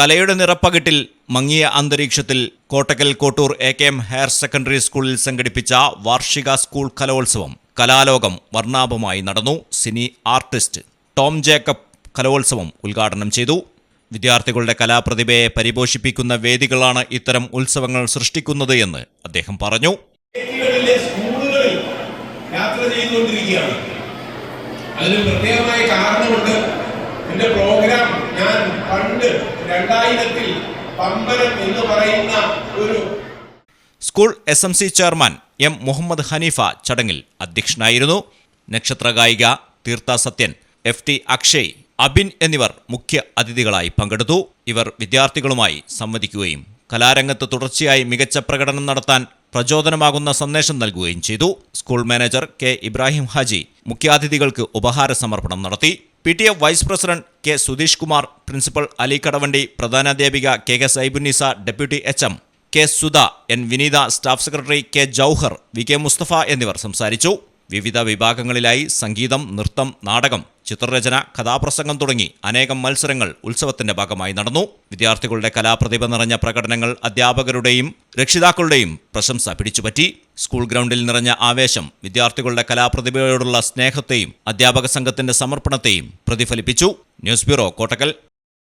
കലയുടെ നിറപ്പകിട്ടിൽ മങ്ങിയ അന്തരീക്ഷത്തിൽ Kottakkal Kottur A K M higher secondary സ്കൂളിൽ സംഘടിപ്പിച്ച വാർഷിക സ്കൂൾ കലോത്സവം കലാലോകം വർണാഭമായി നടന്നു. സിനി ആർട്ടിസ്റ്റ് ടോം ജേക്കബ് കലോത്സവം ഉദ്ഘാടനം ചെയ്തു. വിദ്യാർത്ഥികളുടെ കലാപ്രതിഭയെ പരിപോഷിപ്പിക്കുന്ന വേദികളാണ് ഇത്തരം ഉത്സവങ്ങൾ സൃഷ്ടിക്കുന്നത് എന്ന് അദ്ദേഹം പറഞ്ഞു. യാത്ര ചെയ്തുകൊണ്ടിരിക്കുകയാണ്. അതിന് പ്രത്യേകമായ കാരണമുണ്ട്. എന്റെ പ്രോഗ്രാം ഞാൻ പണ്ട് രണ്ടായിരത്തിൽ പമ്പരം എന്ന് പറയുന്ന ഒരു school S M C chairman M Muhammad Hanifa ചടങ്ങിൽ അധ്യക്ഷനായിരുന്നു. നക്ഷത്ര ഗായിക തീർത്ഥ സത്യൻ എഫ് ടി അക്ഷയ് അബിൻ എന്നിവർ മുഖ്യ അതിഥികളായി പങ്കെടുത്തു. ഇവർ വിദ്യാർത്ഥികളുമായി സംവദിക്കുകയും കലാരംഗത്ത് തുടർച്ചയായി മികച്ച പ്രകടനം നടത്താൻ പ്രചോദനമാകുന്ന സന്ദേശം നൽകുകയും ചെയ്തു. School manager K Ibrahim Haji മുഖ്യാതിഥികൾക്ക് ഉപഹാര സമർപ്പണം നടത്തി. P T F vice president K Sudheesh Kumar principal Ali Kadavandi പ്രധാനാധ്യാപിക K K Saibunnisa deputy H M K Sudha N Vineetha staff secretary K Jauhar V K Musthafa എന്നിവർ സംസാരിച്ചു. വിവിധ വിഭാഗങ്ങളിലായി സംഗീതം നൃത്തം നാടകം ചിത്രരചന കഥാപ്രസംഗം തുടങ്ങി അനേകം മത്സരങ്ങൾ ഉത്സവത്തിന്റെ ഭാഗമായി നടന്നു. വിദ്യാർത്ഥികളുടെ കലാപ്രതിഭ നിറഞ്ഞ പ്രകടനങ്ങൾ അധ്യാപകരുടെയും രക്ഷിതാക്കളുടെയും പ്രശംസ പിടിച്ചുപറ്റി. സ്കൂൾ ഗ്രൗണ്ടിൽ നിറഞ്ഞ ആവേശം വിദ്യാർത്ഥികളുടെ കലാപ്രതിഭയോടുള്ള സ്നേഹത്തെയും അധ്യാപക സംഘത്തിന്റെ സമർപ്പണത്തെയും പ്രതിഫലിപ്പിച്ചു. News bureau Kottakkal.